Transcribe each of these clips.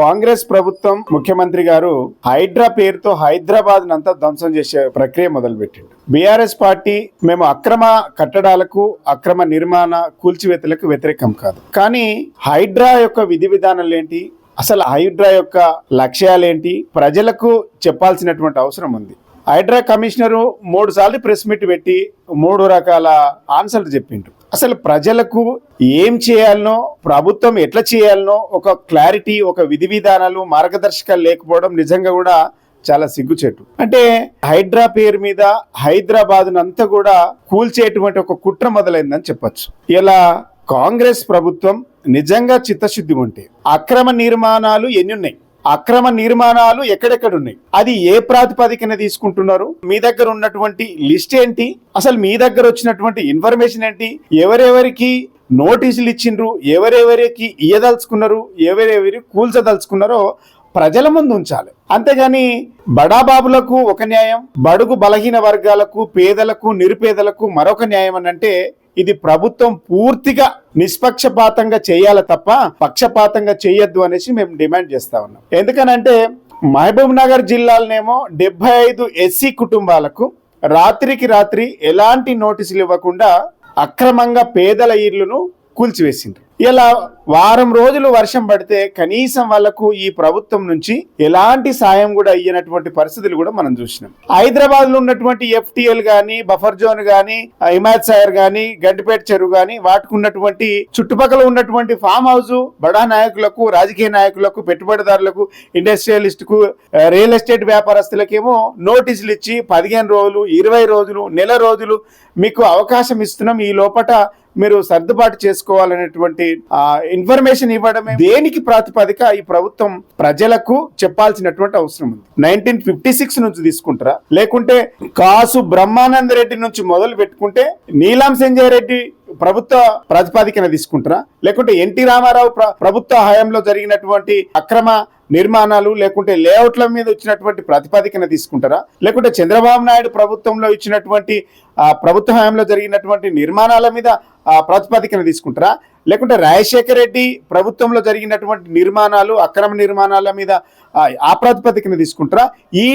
కాంగ్రెస్ ప్రభుత్వం ముఖ్యమంత్రి గారు హైడ్రా పేరుతో హైదరాబాద్ అంతా ధ్వంసం చేసే ప్రక్రియ మొదలుపెట్టిండు. బీఆర్ఎస్ పార్టీ మేము అక్రమ కట్టడాలకు అక్రమ నిర్మాణ కూల్చివేతలకు వ్యతిరేకం కాదు. కానీ హైడ్రా యొక్క విధి విధానాలు ఏంటి? అసలు హైడ్రా యొక్క లక్ష్యాలేంటి ప్రజలకు చెప్పాల్సినటువంటి అవసరం ఉంది. హైడ్రా కమిషనరు మూడు సార్లు ప్రెస్ మీట్ పెట్టి మూడు రకాల ఆన్సర్లు చెప్పిండు. అసలు ప్రజలకు ఏం చేయాలనో ప్రభుత్వం ఎట్లా చేయాలనో ఒక క్లారిటీ ఒక విధి విధానాలు మార్గదర్శకాలు లేకపోవడం నిజంగా కూడా చాలా సిగ్గుచేటు. అంటే హైడ్రా పేరు మీద హైదరాబాద్ అంతా కూడా కూల్చేటువంటి ఒక కుట్ర మొదలైందని చెప్పచ్చు. ఇలా కాంగ్రెస్ ప్రభుత్వం నిజంగా చిత్తశుద్ధి ఉంటే అక్రమ నిర్మాణాలు ఎన్ని ఉన్నాయి అక్రమ నిర్మాణాలు ఎక్కడెక్కడ ఉన్నాయి అది ఏ ప్రాతిపదికన తీసుకుంటున్నారు? మీ దగ్గర ఉన్నటువంటి లిస్ట్ ఏంటి? అసలు మీ దగ్గర వచ్చినటువంటి ఇన్ఫర్మేషన్ ఏంటి? ఎవరెవరికి నోటీసులు ఇచ్చిండ్రు? ఎవరెవరికి ఇయ్యదలుచుకున్నారు? ఎవరెవరి కూల్చదలుచుకున్నారో ప్రజల ముందు ఉంచాలి. అంతేగాని బడాబాబులకు ఒక న్యాయం బడుగు బలహీన వర్గాలకు పేదలకు నిరుపేదలకు మరొక న్యాయం అని అంటే ఇది ప్రభుత్వం పూర్తిగా నిష్పక్షపాతంగా చేయాలి తప్ప పక్షపాతంగా చేయొద్దు అనేసి మేము డిమాండ్ చేస్తా ఉన్నాం. ఎందుకనంటే మహబూబ్ నగర్ జిల్లాలనేమో డెబ్బై ఐదు ఎస్సీ కుటుంబాలకు రాత్రికి రాత్రి ఎలాంటి నోటీసులు ఇవ్వకుండా అక్రమంగా పేదల ఇళ్ళను కూల్చివేసిండ్రు. ఇలా వారం రోజులు వర్షం పడితే కనీసం వాళ్ళకు ఈ ప్రభుత్వం నుంచి ఎలాంటి సాయం కూడా ఇయ్యనటువంటి పరిస్థితులు కూడా మనం చూసినాం. హైదరాబాద్లో ఉన్నటువంటి ఎఫ్టిఎల్ గాని బఫర్ జోన్ గాని హిమాయత్ సాగర్ గాని గడ్డిపేట చెరువు గాని వాటికి ఉన్నటువంటి చుట్టుపక్కల ఉన్నటువంటి ఫామ్ హౌస్ బడా నాయకులకు రాజకీయ నాయకులకు పెట్టుబడిదారులకు ఇండస్ట్రియలిస్ట్కు రియల్ ఎస్టేట్ వ్యాపారస్తులకేమో నోటీసులు ఇచ్చి పదిహేను రోజులు ఇరవై రోజులు నెల రోజులు మీకు అవకాశం ఇస్తున్నాం. ఈ లోపట మీరు సర్దుబాటు చేసుకోవాలనేటువంటి ఇన్ఫర్మేషన్ ఇవ్వడమే దేనికి ప్రాతిపదిక ఈ ప్రభుత్వం ప్రజలకు చెప్పాల్సినటువంటి అవసరం ఉంది. నైన్టీన్ ఫిఫ్టీ సిక్స్ నుంచి తీసుకుంటారా? లేకుంటే కాసు బ్రహ్మానంద రెడ్డి నుంచి మొదలు పెట్టుకుంటే నీలం సంజయ్ రెడ్డి ప్రభుత్వ ప్రాతిపాదికన తీసుకుంటారా? లేకుంటే ఎన్టీ రామారావు ప్ర- ప్రభుత్వ హయాంలో జరిగినటువంటి అక్రమ నిర్మాణాలు లేకుంటే లేఅవుట్ల మీద వచ్చినటువంటి ప్రాతిపదికన తీసుకుంటారా? లేకుంటే చంద్రబాబు నాయుడు ప్రభుత్వంలో ఇచ్చినటువంటి ప్రభుత్వ హయాంలో జరిగినటువంటి నిర్మాణాల మీద ప్రాతిపాదికన ప్రాతిపదికన తీసుకుంటారా? లేకుంటే రాజశేఖర రెడ్డి ప్రభుత్వంలో జరిగినటువంటి నిర్మాణాలు అక్రమ నిర్మాణాల మీద ఆ, ప్రాతిపదికన తీసుకుంటారా? ఈ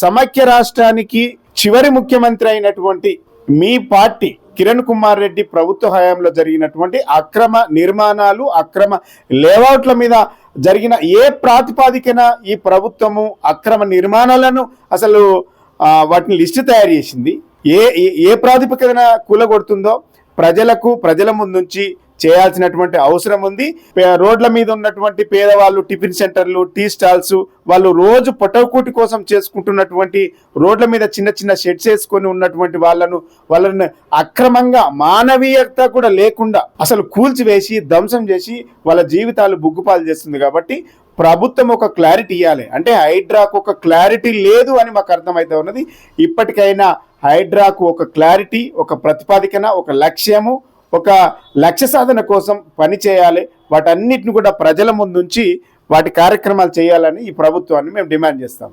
సమాఖ్య రాష్ట్రానికి చివరి ముఖ్యమంత్రి అయినటువంటి మీ పార్టీ కిరణ్ కుమార్ రెడ్డి ప్రభుత్వ హయాంలో జరిగినటువంటి అక్రమ నిర్మాణాలు అక్రమ లేఅవుట్ల మీద జరిగిన ఏ ప్రాతిపాదికన ఈ ప్రభుత్వము అక్రమ నిర్మాణాలను అసలు వాటిని లిస్టు తయారు చేసింది? ఏ ఏ- ఏ ప్రాతిపదికన కూలగొడుతుందో ప్రజలకు ప్రజల ముందుంచి చేయాల్సినటువంటి అవసరం ఉంది. రోడ్ల మీద ఉన్నటువంటి పేదవాళ్ళు టిఫిన్ సెంటర్లు టీ స్టాల్స్ వాళ్ళు రోజు పొటవకూటి కోసం చేసుకుంటున్నటువంటి రోడ్ల మీద చిన్న చిన్న షెడ్స్ వేసుకొని ఉన్నటువంటి వాళ్ళను వాళ్ళని అక్రమంగా మానవీయత కూడా లేకుండా అసలు కూల్చివేసి ధ్వంసం చేసి వాళ్ళ జీవితాలు బుగ్గుపాలు చేస్తుంది కాబట్టి ప్రభుత్వం ఒక క్లారిటీ ఇవ్వాలి అంటే హైడ్రాకు ఒక క్లారిటీ లేదు అని మాకు అర్థమైతే ఉన్నది. ఇప్పటికైనా హైడ్రాకు ఒక క్లారిటీ ఒక ప్రతిపాదికన ఒక లక్ష్యము ఒక లక్ష్య సాధన కోసం పని చేయాలి. వాటన్నిటిని కూడా ప్రజల ముందుంచి వాటి కార్యక్రమాలు చేయాలని ఈ ప్రభుత్వాన్ని మేము డిమాండ్ చేస్తాము.